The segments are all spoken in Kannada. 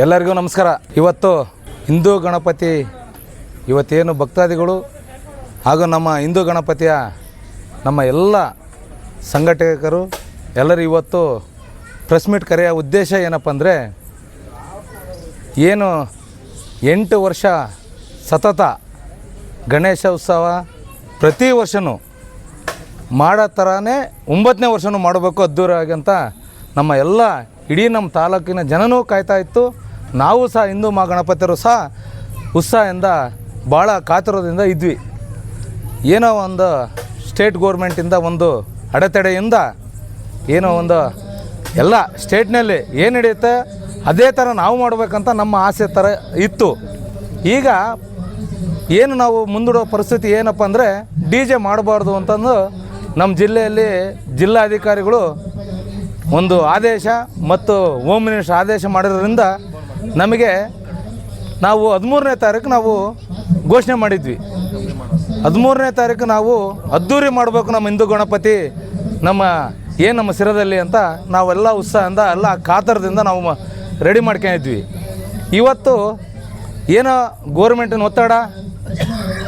ಎಲ್ಲರಿಗೂ ನಮಸ್ಕಾರ. ಇವತ್ತು ಹಿಂದೂ ಗಣಪತಿ, ಇವತ್ತೇನು ಭಕ್ತಾದಿಗಳು ಹಾಗೂ ನಮ್ಮ ಹಿಂದೂ ಗಣಪತಿಯ ನಮ್ಮ ಎಲ್ಲ ಸಂಘಟಕರು ಎಲ್ಲರೂ ಇವತ್ತು ಪ್ರೆಸ್ ಮೀಟ್ ಕರೆಯ ಉದ್ದೇಶ ಏನಪ್ಪ ಅಂದರೆ ಏನು ಎಂಟು ವರ್ಷ ಸತತ ಗಣೇಶ ಉತ್ಸವ ಪ್ರತಿ ವರ್ಷವೂ ಮಾಡೋ ಥರನೇ ಒಂಬತ್ತನೇ ವರ್ಷವೂ ಮಾಡಬೇಕು ಅದ್ದೂರಿಯಾಗಿ ಅಂತ ನಮ್ಮ ಎಲ್ಲ ಇಡೀ ನಮ್ಮ ತಾಲೂಕಿನ ಜನನೂ ಕಾಯ್ತಾ ಇತ್ತು. ನಾವು ಸಹ ಹಿಂದೂ ಮಹಾಗಣಪತಿಯರು ಸಹ ಉತ್ಸಾಹದಿಂದ ಭಾಳ ಕಾತುರದಿಂದ ಇದ್ವಿ. ಏನೋ ಒಂದು ಸ್ಟೇಟ್ ಗೋರ್ಮೆಂಟಿಂದ ಒಂದು ಅಡೆತಡೆಯಿಂದ ಏನೋ ಒಂದು ಎಲ್ಲ ಸ್ಟೇಟ್ನಲ್ಲಿ ಏನು ನಡೆಯುತ್ತೆ, ಅದೇ ಥರ ನಾವು ಮಾಡಬೇಕಂತ ನಮ್ಮ ಆಸೆ ಥರ ಇತ್ತು. ಈಗ ಏನು ನಾವು ಮುಂದೂಡೋ ಪರಿಸ್ಥಿತಿ ಏನಪ್ಪ ಅಂದರೆ ಡಿ ಜೆ ಮಾಡಬಾರ್ದು ಅಂತಂದು ನಮ್ಮ ಜಿಲ್ಲೆಯಲ್ಲಿ ಜಿಲ್ಲಾಧಿಕಾರಿಗಳು ಒಂದು ಆದೇಶ ಮತ್ತು ಹೋಮ್ ಮಿನಿಸ್ಟರ್ ಆದೇಶ ಮಾಡಿರೋದ್ರಿಂದ ನಮಗೆ ನಾವು ಹದಿಮೂರನೇ ತಾರೀಕು ನಾವು ಘೋಷಣೆ ಮಾಡಿದ್ವಿ. ಹದಿಮೂರನೇ ತಾರೀಕು ನಾವು ಅದ್ದೂರಿ ಮಾಡಬೇಕು ನಮ್ಮ ಹಿಂದೂ ಗಣಪತಿ, ನಮ್ಮ ಏನು ನಮ್ಮ ಸಿರದಲ್ಲಿ ಅಂತ ನಾವೆಲ್ಲ ಉತ್ಸಾಹದಿಂದ, ಎಲ್ಲ ಕಾತರದಿಂದ ನಾವು ರೆಡಿ ಮಾಡ್ಕೊಂಡಿದ್ವಿ. ಇವತ್ತು ಏನೋ ಗೋರ್ಮೆಂಟಿನ ಒತ್ತಡ,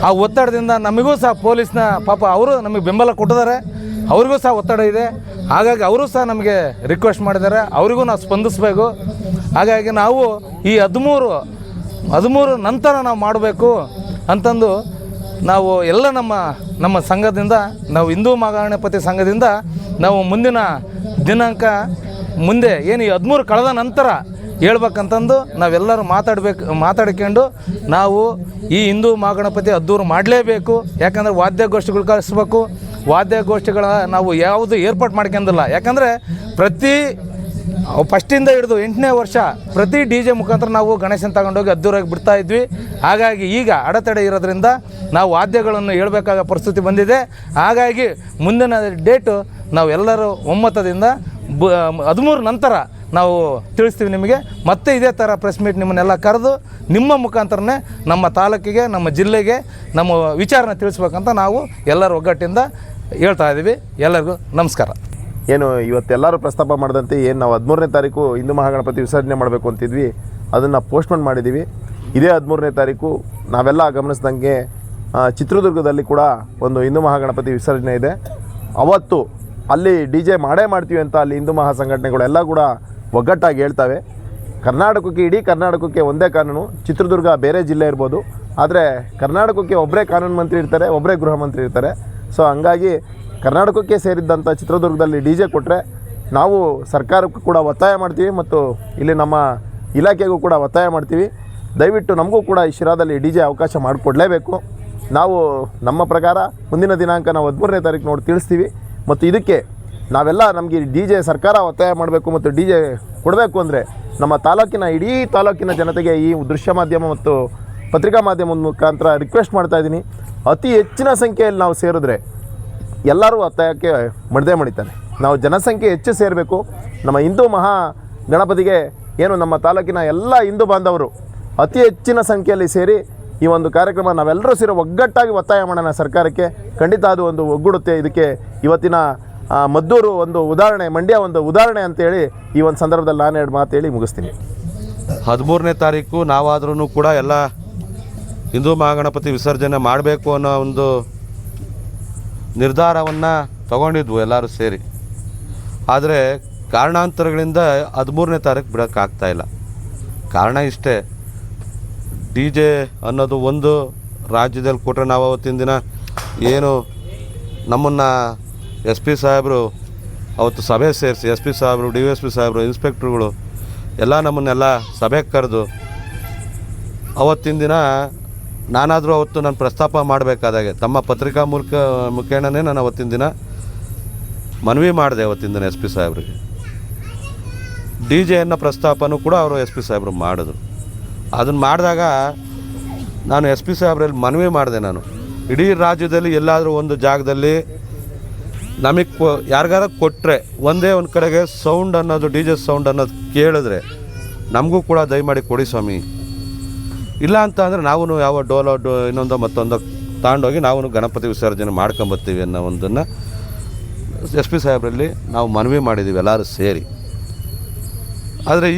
ಆ ಒತ್ತಡದಿಂದ ನಮಗೂ ಸಹ ಪೊಲೀಸ್ನ ಪಾಪ ಅವರು ನಮಗೆ ಬೆಂಬಲ ಕೊಟ್ಟಿದ್ದಾರೆ. ಅವ್ರಿಗೂ ಸಹ ಒತ್ತಡ ಇದೆ. ಹಾಗಾಗಿ ಅವರು ಸಹ ನಮಗೆ ರಿಕ್ವೆಸ್ಟ್ ಮಾಡಿದ್ದಾರೆ. ಅವರಿಗೂ ನಾವು ಸ್ಪಂದಿಸಬೇಕು. ಹಾಗಾಗಿ ನಾವು ಈ ಹದಿಮೂರು ಹದಿಮೂರು ನಂತರ ನಾವು ಮಾಡಬೇಕು ಅಂತಂದು ನಾವು ಎಲ್ಲ ನಮ್ಮ ನಮ್ಮ ಸಂಘದಿಂದ, ನಾವು ಹಿಂದೂ ಮಹಾಗಣಪತಿ ಸಂಘದಿಂದ ನಾವು ಮುಂದಿನ ದಿನಾಂಕ ಮುಂದೆ ಏನು ಈ ಹದಿಮೂರು ಕಳೆದ ನಂತರ ಹೇಳ್ಬೇಕಂತಂದು ನಾವೆಲ್ಲರೂ ಮಾತಾಡಬೇಕು, ಮಾತಾಡ್ಕೊಂಡು ನಾವು ಈ ಹಿಂದೂ ಮಹಾಗಣಪತಿ ಅದ್ದೂರು ಮಾಡಲೇಬೇಕು. ಯಾಕಂದರೆ ವಾದ್ಯಗೋಷ್ಠಿಗಳು ಕಳಿಸ್ಬೇಕು. ವಾದ್ಯಗೋಷ್ಠಿಗಳ ನಾವು ಯಾವುದು ಏರ್ಪಾಟ್ ಮಾಡ್ಕೊಂಡಿಲ್ಲ. ಯಾಕಂದರೆ ಪ್ರತಿ ಫಸ್ಟಿಂದ ಹಿಡಿದು ಎಂಟನೇ ವರ್ಷ ಪ್ರತಿ ಡಿ ಜೆ ಮುಖಾಂತರ ನಾವು ಗಣೇಶನ ತಗೊಂಡೋಗಿ ಅದ್ದೂರಾಗಿ ಬಿಡ್ತಾ ಇದ್ವಿ. ಹಾಗಾಗಿ ಈಗ ಅಡೆತಡೆ ಇರೋದ್ರಿಂದ ನಾವು ವಾದ್ಯಗಳನ್ನು ಹೇಳಬೇಕಾದ ಪರಿಸ್ಥಿತಿ ಬಂದಿದೆ. ಹಾಗಾಗಿ ಮುಂದಿನ ಡೇಟು ನಾವೆಲ್ಲರೂ ಒಮ್ಮತದಿಂದ ಬ ಹದಿಮೂರು ನಂತರ ನಾವು ತಿಳಿಸ್ತೀವಿ ನಿಮಗೆ. ಮತ್ತೆ ಇದೇ ಥರ ಪ್ರೆಸ್ ಮೀಟ್ ನಿಮ್ಮನ್ನೆಲ್ಲ ಕರೆದು ನಿಮ್ಮ ಮುಖಾಂತರನೇ ನಮ್ಮ ತಾಲೂಕಿಗೆ, ನಮ್ಮ ಜಿಲ್ಲೆಗೆ ನಮ್ಮ ವಿಚಾರನ ತಿಳಿಸ್ಬೇಕಂತ ನಾವು ಎಲ್ಲರ ಒಗ್ಗಟ್ಟಿಂದ ಹೇಳ್ತಾ ಇದ್ದೀವಿ. ಎಲ್ಲರಿಗೂ ನಮಸ್ಕಾರ. ಏನು ಇವತ್ತೆಲ್ಲರೂ ಪ್ರಸ್ತಾಪ ಮಾಡಿದಂತೆ ಏನು ನಾವು ಹದಿಮೂರನೇ ತಾರೀಕು ಹಿಂದೂ ಮಹಾಗಣಪತಿ ವಿಸರ್ಜನೆ ಮಾಡಬೇಕು ಅಂತಿದ್ವಿ, ಅದನ್ನು ಪೋಸ್ಟ್ಪೋನ್ ಮಾಡಿದ್ದೀವಿ ಇದೇ ಹದಿಮೂರನೇ ತಾರೀಕು ನಾವೆಲ್ಲ ಗಮನಿಸಿದಂಗೆ ಚಿತ್ರದುರ್ಗದಲ್ಲಿ ಕೂಡ ಒಂದು ಹಿಂದೂ ಮಹಾಗಣಪತಿ ವಿಸರ್ಜನೆ ಇದೆ. ಅವತ್ತು ಅಲ್ಲಿ ಡಿ ಜೆ ಮಾಡೇ ಮಾಡ್ತೀವಿ ಅಂತ ಅಲ್ಲಿ ಹಿಂದೂ ಮಹಾ ಸಂಘಟನೆಗಳೆಲ್ಲ ಕೂಡ ಒಗ್ಗಟ್ಟಾಗಿ ಹೇಳ್ತವೆ. ಕರ್ನಾಟಕಕ್ಕೆ, ಇಡೀ ಕರ್ನಾಟಕಕ್ಕೆ ಒಂದೇ ಕಾನೂನು, ಚಿತ್ರದುರ್ಗ ಬೇರೆ ಜಿಲ್ಲೆ ಇರ್ಬೋದು. ಆದರೆ ಕರ್ನಾಟಕಕ್ಕೆ ಒಬ್ಬರೇ ಕಾನೂನು ಮಂತ್ರಿ ಇರ್ತಾರೆ ಒಬ್ಬರೇ ಗೃಹ ಮಂತ್ರಿ ಇರ್ತಾರೆ. ಸೊ ಹಂಗಾಗಿ ಕರ್ನಾಟಕಕ್ಕೆ ಸೇರಿದ್ದಂಥ ಚಿತ್ರದುರ್ಗದಲ್ಲಿ ಡಿ ಜೆ ಕೊಟ್ಟರೆ ನಾವು ಸರ್ಕಾರಕ್ಕೂ ಕೂಡ ಒತ್ತಾಯ ಮಾಡ್ತೀವಿ ಮತ್ತು ಇಲ್ಲಿ ನಮ್ಮ ಇಲಾಖೆಗೂ ಕೂಡ ಒತ್ತಾಯ ಮಾಡ್ತೀವಿ. ದಯವಿಟ್ಟು ನಮಗೂ ಕೂಡ ಈ ಶಿರಾದಲ್ಲಿ ಡಿ ಜೆ ಅವಕಾಶ ಮಾಡಿಕೊಡಲೇಬೇಕು. ನಾವು ನಮ್ಮ ಪ್ರಕಾರ ಮುಂದಿನ ದಿನಾಂಕ ನಾವು ಹದಿಮೂರನೇ ತಾರೀಕು ನೋಡಿ ತಿಳಿಸ್ತೀವಿ. ಮತ್ತು ಇದಕ್ಕೆ ನಾವೆಲ್ಲ ನಮಗೆ ಡಿ ಜೆ ಸರ್ಕಾರ ಒತ್ತಾಯ ಮಾಡಬೇಕು ಮತ್ತು ಡಿ ಜೆ ಕೊಡಬೇಕು ಅಂದರೆ ನಮ್ಮ ತಾಲೂಕಿನ ಇಡೀ ತಾಲೂಕಿನ ಜನತೆಗೆ ಈ ದೃಶ್ಯ ಮಾಧ್ಯಮ ಮತ್ತು ಪತ್ರಿಕಾ ಮಾಧ್ಯಮದ ಮುಖಾಂತರ ರಿಕ್ವೆಸ್ಟ್ ಮಾಡ್ತಾ ಇದ್ದೀನಿ. ಅತಿ ಹೆಚ್ಚಿನ ಸಂಖ್ಯೆಯಲ್ಲಿ ನಾವು ಸೇರಿದ್ರೆ ಎಲ್ಲರೂ ಒತ್ತಾಯಕ್ಕೆ ಮಡದೆ ಮಾಡಿದ್ದಾರೆ ನಾವು ಜನಸಂಖ್ಯೆ ಹೆಚ್ಚು ಸೇರಬೇಕು. ನಮ್ಮ ಹಿಂದೂ ಮಹಾ ಗಣಪತಿಗೆ ಏನು ನಮ್ಮ ತಾಲೂಕಿನ ಎಲ್ಲ ಹಿಂದೂ ಬಾಂಧವರು ಅತಿ ಹೆಚ್ಚಿನ ಸಂಖ್ಯೆಯಲ್ಲಿ ಸೇರಿ ಈ ಒಂದು ಕಾರ್ಯಕ್ರಮ ನಾವೆಲ್ಲರೂ ಸೇರಿ ಒಗ್ಗಟ್ಟಾಗಿ ಒತ್ತಾಯ ಮಾಡೋಣ ಸರ್ಕಾರಕ್ಕೆ. ಖಂಡಿತ ಅದು ಒಂದು ಒಗ್ಗೂಡುತ್ತೆ. ಇದಕ್ಕೆ ಇವತ್ತಿನ ಮದ್ದೂರು ಒಂದು ಉದಾಹರಣೆ, ಮಂಡ್ಯ ಒಂದು ಉದಾಹರಣೆ ಅಂತೇಳಿ ಈ ಒಂದು ಸಂದರ್ಭದಲ್ಲಿ ನಾನು ಎರಡು ಮಾತು ಹೇಳಿ ಮುಗಿಸ್ತೀನಿ. ಹದಿಮೂರನೇ ತಾರೀಕು ನಾವಾದ್ರೂ ಕೂಡ ಎಲ್ಲ ಹಿಂದೂ ಮಹಾಗಣಪತಿ ವಿಸರ್ಜನೆ ಮಾಡಬೇಕು ಅನ್ನೋ ಒಂದು ನಿರ್ಧಾರವನ್ನು ತಗೊಂಡಿದ್ವು ಎಲ್ಲರೂ ಸೇರಿ. ಆದರೆ ಕಾರಣಾಂತರಗಳಿಂದ ಹದಿಮೂರನೇ ತಾರೀಕು ಬಿಡೋಕ್ಕಾಗ್ತಾ ಇಲ್ಲ. ಕಾರಣ ಇಷ್ಟೇ. ಡಿ ಜೆ ಅನ್ನೋದು ಒಂದು ರಾಜ್ಯದಲ್ಲಿ ಕೊಟ್ಟರೆ ನಾವು ಅವತ್ತಿನ ದಿನ ಏನು ನಮ್ಮನ್ನು ಎಸ್ ಪಿ ಸಾಹೇಬರು ಅವತ್ತು ಸಭೆ ಸೇರಿಸಿ, ಎಸ್ ಪಿ ಸಾಹೇಬರು, ಡಿ ಎಸ್ ಪಿ ಸಾಹೇಬರು, ಇನ್ಸ್ಪೆಕ್ಟ್ರುಗಳು ಎಲ್ಲ ನಮ್ಮನ್ನೆಲ್ಲ ಸಭೆಗೆ ಕರೆದು ಅವತ್ತಿನ ದಿನ ನಾನಾದರೂ ಅವತ್ತು ನಾನು ಪ್ರಸ್ತಾಪ ಮಾಡಬೇಕಾದಾಗೆ, ತಮ್ಮ ಪತ್ರಿಕಾ ಮೂಲಕ, ಮುಖೇಣನೇ ನಾನು ಅವತ್ತಿನ ದಿನ ಮನವಿ ಮಾಡಿದೆ ಅವತ್ತಿನ ದಿನ ಎಸ್ ಪಿ ಸಾಹೇಬ್ರಿಗೆ. ಡಿ ಜೆ ಅನ್ನೋ ಪ್ರಸ್ತಾಪನೂ ಕೂಡ ಅವರು ಎಸ್ ಪಿ ಸಾಹೇಬರು ಮಾಡಿದ್ರು. ಅದನ್ನು ಮಾಡಿದಾಗ ನಾನು ಎಸ್ ಪಿ ಸಾಹೇಬ್ರಲ್ಲಿ ಮನವಿ ಮಾಡಿದೆ ನಾನು. ಇಡೀ ರಾಜ್ಯದಲ್ಲಿ ಎಲ್ಲಾದರೂ ಒಂದು ಜಾಗದಲ್ಲಿ ನಮಗೆ ಕೊ, ಯಾರಿಗಾರ ಕೊಟ್ಟರೆ ಒಂದೇ ಒಂದು ಕಡೆಗೆ ಸೌಂಡ್ ಅನ್ನೋದು, ಡಿ ಜೆ ಸೌಂಡ್ ಅನ್ನೋದು ಕೇಳಿದ್ರೆ ನಮಗೂ ಕೂಡ ದಯಮಾಡಿ ಕೊಡಿ ಸ್ವಾಮಿ. ಇಲ್ಲ ಅಂತ ಅಂದರೆ ನಾವು ಯಾವ ಡೋಲೋ ಡೋ ಇನ್ನೊಂದು ಮತ್ತೊಂದು ತಗೊಂಡೋಗಿ ನಾವು ಗಣಪತಿ ವಿಸರ್ಜನೆ ಮಾಡ್ಕೊಂಬರ್ತೀವಿ ಅನ್ನೋ ಒಂದನ್ನು ಎಸ್ ಪಿ ಸಾಹೇಬರಲ್ಲಿ ನಾವು ಮನವಿ ಮಾಡಿದ್ದೀವಿ ಎಲ್ಲರೂ ಸೇರಿ. ಆದರೆ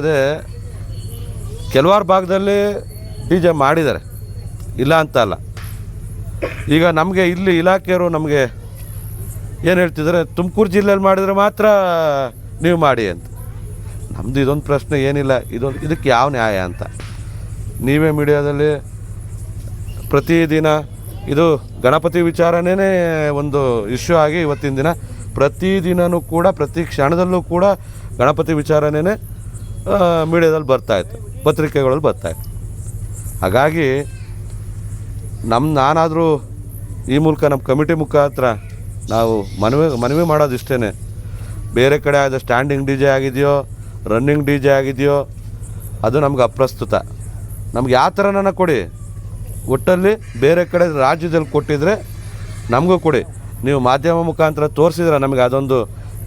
ಇದೆ, ಕೆಲವಾರು ಭಾಗದಲ್ಲಿ ಡಿ ಜೆ ಮಾಡಿದ್ದಾರೆ. ಇಲ್ಲ ಅಂತ ಅಲ್ಲ. ಈಗ ನಮಗೆ ಇಲ್ಲಿ ಇಲಾಖೆಯವರು ನಮಗೆ ಏನು ಹೇಳ್ತಿದ್ದಾರೆ, ತುಮಕೂರು ಜಿಲ್ಲೆಯಲ್ಲಿ ಮಾಡಿದರೆ ಮಾತ್ರ ನೀವು ಮಾಡಿ ಅಂತ. ನಮ್ಮದು ಇದೊಂದು ಪ್ರಶ್ನೆ ಏನಿಲ್ಲ, ಇದೊಂದು ಇದಕ್ಕೆ ಯಾವ ನ್ಯಾಯ ಅಂತ. ನೀವೇ ಮೀಡಿಯಾದಲ್ಲಿ ಪ್ರತಿದಿನ ಇದು ಗಣಪತಿ ವಿಚಾರನೇ ಒಂದು ಇಶ್ಯೂ ಆಗಿ ಇವತ್ತಿನ ದಿನ. ಪ್ರತಿದಿನವೂ ಕೂಡ, ಪ್ರತಿ ಕ್ಷಣದಲ್ಲೂ ಕೂಡ ಗಣಪತಿ ವಿಚಾರನೇ ಮೀಡಿಯಾದಲ್ಲಿ ಬರ್ತಾಯಿತ್ತು ಪತ್ರಿಕೆಗಳಲ್ಲಿ ಬರ್ತಾಯಿತ್ತು ಹಾಗಾಗಿ ನಮ್ಮ ನಾನಾದರೂ ಈ ಮೂಲಕ ನಮ್ಮ ಕಮಿಟಿ ಮುಖಾಂತರ ನಾವು ಮನವಿ ಮನವಿ ಮಾಡೋದಿಷ್ಟೇ ಬೇರೆ ಕಡೆ ಆದ ಸ್ಟ್ಯಾಂಡಿಂಗ್ ಡಿ ಜೆ ಆಗಿದೆಯೋ ರನ್ನಿಂಗ್ ಡಿ ಜೆ ಆಗಿದೆಯೋ, ಅದು ನಮ್ಗೆ ಅಪ್ರಸ್ತುತ. ನಮ್ಗೆ ಯಾವ ಥರನ ಕೊಡಿ? ಒಟ್ಟಲ್ಲಿ ಬೇರೆ ಕಡೆ ರಾಜ್ಯದಲ್ಲಿ ಕೊಟ್ಟಿದ್ರೆ ನಮಗೂ ಕೊಡಿ. ನೀವು ಮಾಧ್ಯಮ ಮುಖಾಂತರ ತೋರಿಸಿದ್ರೆ ನಮಗೆ ಅದೊಂದು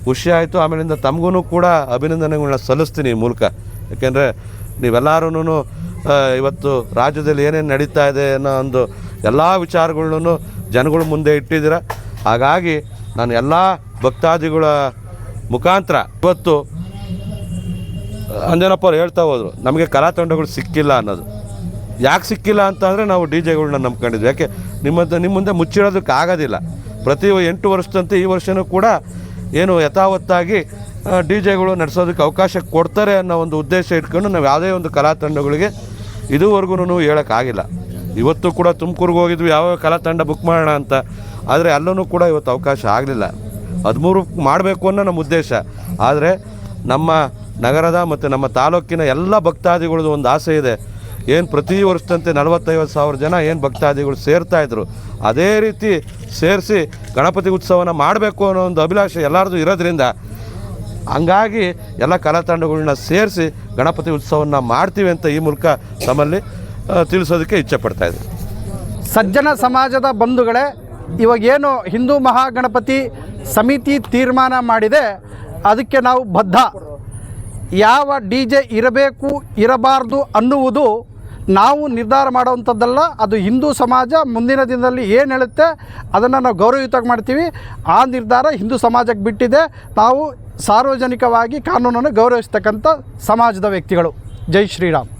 ಖುಷಿ ಆಯಿತು. ಆಮೇಲಿಂದ ತಮಗೂ ಕೂಡ ಅಭಿನಂದನೆಗಳನ್ನ ಸಲ್ಲಿಸ್ತೀನಿ ಈ ಮೂಲಕ. ಯಾಕೆಂದರೆ ನೀವೆಲ್ಲರೂ ಇವತ್ತು ರಾಜ್ಯದಲ್ಲಿ ಏನೇನು ನಡೀತಾ ಇದೆ ಅನ್ನೋ ಒಂದು ಎಲ್ಲ ವಿಚಾರಗಳನ್ನೂ ಜನಗಳ ಮುಂದೆ ಇಟ್ಟಿದ್ದೀರ? ಹಾಗಾಗಿ ನಾನು ಎಲ್ಲ ಭಕ್ತಾದಿಗಳ ಮುಖಾಂತರ ಇವತ್ತು ಅಂಜನಪ್ಪ ಅವ್ರು ಹೇಳ್ತಾ ಹೋದರು, ನಮಗೆ ಕಲಾತಂಡಗಳು ಸಿಕ್ಕಿಲ್ಲ ಅನ್ನೋದು. ಯಾಕೆ ಸಿಕ್ಕಿಲ್ಲ ಅಂತ ಅಂದರೆ ನಾವು ಡಿ ಜೆಗಳನ್ನ ನಂಬ್ಕೊಂಡಿದ್ವಿ. ಯಾಕೆ? ನಿಮ್ಮಂತ ನಿಮ್ಮ ಮುಂದೆ ಮುಚ್ಚಿಡೋದಕ್ಕೆ ಆಗೋದಿಲ್ಲ. ಪ್ರತಿ ಎಂಟು ವರ್ಷದಂತೆ ಈ ವರ್ಷವೂ ಕೂಡ ಏನು ಯಥಾವತ್ತಾಗಿ ಡಿ ಜೆಗಳು ನಡೆಸೋದಕ್ಕೆ ಅವಕಾಶ ಕೊಡ್ತಾರೆ ಅನ್ನೋ ಒಂದು ಉದ್ದೇಶ ಇಟ್ಕೊಂಡು ನಾವು ಯಾವುದೇ ಒಂದು ಕಲಾ ತಂಡಗಳಿಗೆ ಇದುವರೆಗೂ ಹೇಳೋಕ್ಕಾಗಿಲ್ಲ. ಇವತ್ತು ಕೂಡ ತುಮಕೂರಿಗೆ ಹೋಗಿದ್ವಿ ಯಾವ ಕಲಾ ತಂಡ ಬುಕ್ ಮಾಡೋಣ ಅಂತ. ಆದರೆ ಅಲ್ಲೂ ಕೂಡ ಇವತ್ತು ಅವಕಾಶ ಆಗಲಿಲ್ಲ. ಹದಿಮೂರು ಮಾಡಬೇಕು ಅನ್ನೋ ನಮ್ಮ ಉದ್ದೇಶ. ಆದರೆ ನಮ್ಮ ನಗರದ ಮತ್ತು ನಮ್ಮ ತಾಲೂಕಿನ ಎಲ್ಲ ಭಕ್ತಾದಿಗಳದ್ದು ಒಂದು ಆಸೆ ಇದೆ. ಏನು ಪ್ರತಿ ವರ್ಷದಂತೆ ನಲವತ್ತೈವತ್ತು ಸಾವಿರ ಜನ ಏನು ಭಕ್ತಾದಿಗಳು ಸೇರ್ತಾ ಇದ್ರು, ಅದೇ ರೀತಿ ಸೇರಿಸಿ ಗಣಪತಿ ಉತ್ಸವನ ಮಾಡಬೇಕು ಅನ್ನೋ ಒಂದು ಅಭಿಲಾಷೆ ಎಲ್ಲರದು ಇರೋದ್ರಿಂದ, ಹಂಗಾಗಿ ಎಲ್ಲ ಕಲಾ ತಂಡಗಳನ್ನ ಸೇರಿಸಿ ಗಣಪತಿ ಉತ್ಸವನ ಮಾಡ್ತೀವಿ ಅಂತ ಈ ಮೂಲಕ ತಮ್ಮಲ್ಲಿ ತಿಳಿಸೋದಕ್ಕೆ ಇಚ್ಛೆ ಪಡ್ತಾ ಇದ್ದೀನಿ ಸಜ್ಜನ ಸಮಾಜದ ಬಂಧುಗಳೇ ಇವಾಗೇನು ಹಿಂದೂ ಮಹಾಗಣಪತಿ ಸಮಿತಿ ತೀರ್ಮಾನ ಮಾಡಿದೆ, ಅದಕ್ಕೆ ನಾವು ಬದ್ಧ. ಯಾವ ಡಿ ಜೆ ಇರಬೇಕು, ಇರಬಾರ್ದು ಅನ್ನುವುದು ನಾವು ನಿರ್ಧಾರ ಮಾಡುವಂಥದ್ದಲ್ಲ, ಅದು ಹಿಂದೂ ಸಮಾಜ ಮುಂದಿನ ದಿನದಲ್ಲಿ ಏನು ಹೇಳುತ್ತೆ, ಅದನ್ನು ನಾವು ಗೌರವಯುತವಾಗಿ ಮಾಡ್ತೀವಿ. ಆ ನಿರ್ಧಾರ ಹಿಂದೂ ಸಮಾಜಕ್ಕೆ ಬಿಟ್ಟಿದೆ. ನಾವು ಸಾರ್ವಜನಿಕವಾಗಿ ಕಾನೂನನ್ನು ಗೌರವಿಸ್ತಕ್ಕಂಥ ಸಮಾಜದ ವ್ಯಕ್ತಿಗಳು. ಜೈ ಶ್ರೀರಾಮ್.